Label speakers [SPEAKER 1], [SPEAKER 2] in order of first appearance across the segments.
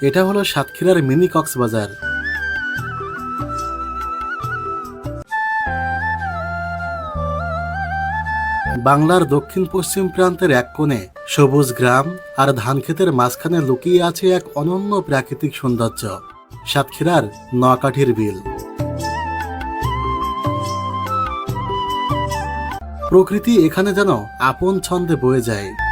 [SPEAKER 1] এটা হলো সাতক্ষীরার মিনি কক্সবাজার। বাংলার দক্ষিণ পশ্চিম প্রান্তের এক কোণে সবুজ গ্রাম আর ধানক্ষেতের মাঝখানে লুকিয়ে আছে এক অনন্য প্রাকৃতিক সৌন্দর্য, সাতক্ষীরার নোয়াকাঠির বিল। প্রকৃতি এখানে যেন আপন ছন্দে বয়ে যায়।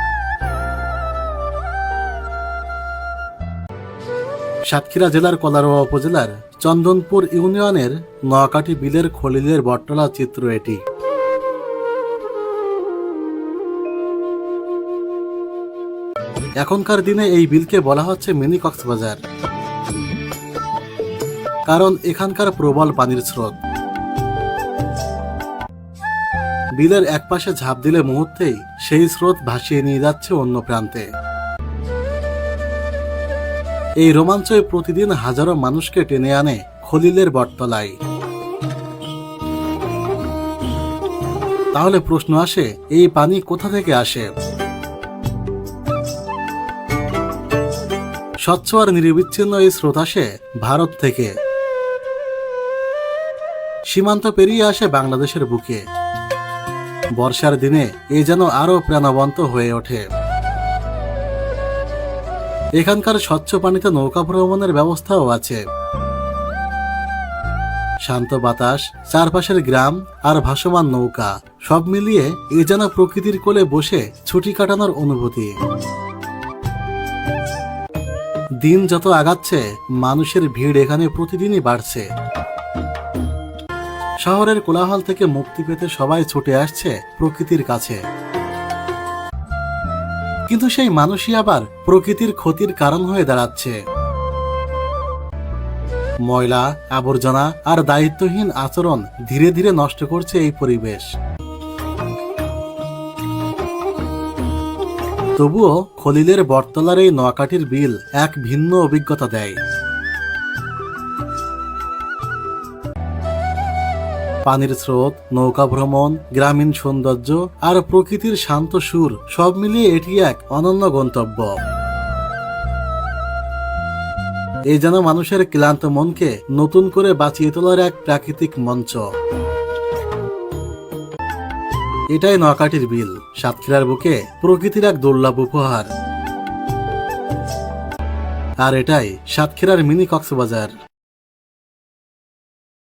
[SPEAKER 1] সাতক্ষীরা জেলার কলারোয়া উপজেলার চন্দনপুর ইউনিয়নের নোয়াকাঠি বিলের খলিলের বটতলা চিত্র এটি। এখনকার দিনে এই বিলকে বলা হচ্ছে মিনি কক্সবাজার। কারণ এখানকার প্রবল পানির স্রোত। বিলের একপাশে ঝাঁপ দিলে মুহূর্তেই সেই স্রোত ভাসিয়ে নিয়ে যাচ্ছে অন্য প্রান্তে। এই রোমাঞ্চই প্রতিদিন হাজারো মানুষকে টেনে আনে খলিলের বটতলায়। তাহলে প্রশ্ন আসে, এই পানি কোথা থেকে আসে? স্বচ্ছ আর নিরবিচ্ছিন্ন এই স্রোত আসে ভারত থেকে। সীমান্ত পেরিয়ে আসে বাংলাদেশের বুকে। বর্ষার দিনে এ যেন আরও প্রাণবন্ত হয়ে ওঠে। এখানকার স্বচ্ছ পানিতে নৌকা ভ্রমণের ব্যবস্থাও আছে। শান্ত বাতাস, চারপাশের গ্রাম আর ভাসমান নৌকা, সব মিলিয়ে এ যেন প্রকৃতির কোলে বসে ছুটি কাটানোর অনুভূতি। দিন যত আগাচ্ছে, মানুষের ভিড় এখানে প্রতিদিনই বাড়ছে। শহরের কোলাহল থেকে মুক্তি পেতে সবাই ছুটে আসছে প্রকৃতির কাছে। কিন্তু সেই মানুষই আবার প্রকৃতির ক্ষতির কারণ হয়ে দাঁড়াচ্ছে। ময়লা, আবর্জনা আর দায়িত্বহীন আচরণ ধীরে ধীরে নষ্ট করছে এই পরিবেশ। তবুও খলিলের বটতলার এই নোয়াকাটির বিল এক ভিন্ন অভিজ্ঞতা দেয়। পানির স্রোত, নৌকা ভ্রমণ, গ্রামীণ সৌন্দর্য আর প্রকৃতির শান্ত সুর সব মিলিয়ে এটি এক অনন্য গন্তব্য। এই যেন মানুষের ক্লান্ত মনকে নতুন করে বাঁচিয়ে তোলার এক প্রাকৃতিক মঞ্চ। এটাই নকাটির বিল, সাতক্ষীরার বুকে প্রকৃতির এক দুর্লভ উপহার। আর এটাই সাতক্ষীরার মিনি কক্সবাজার।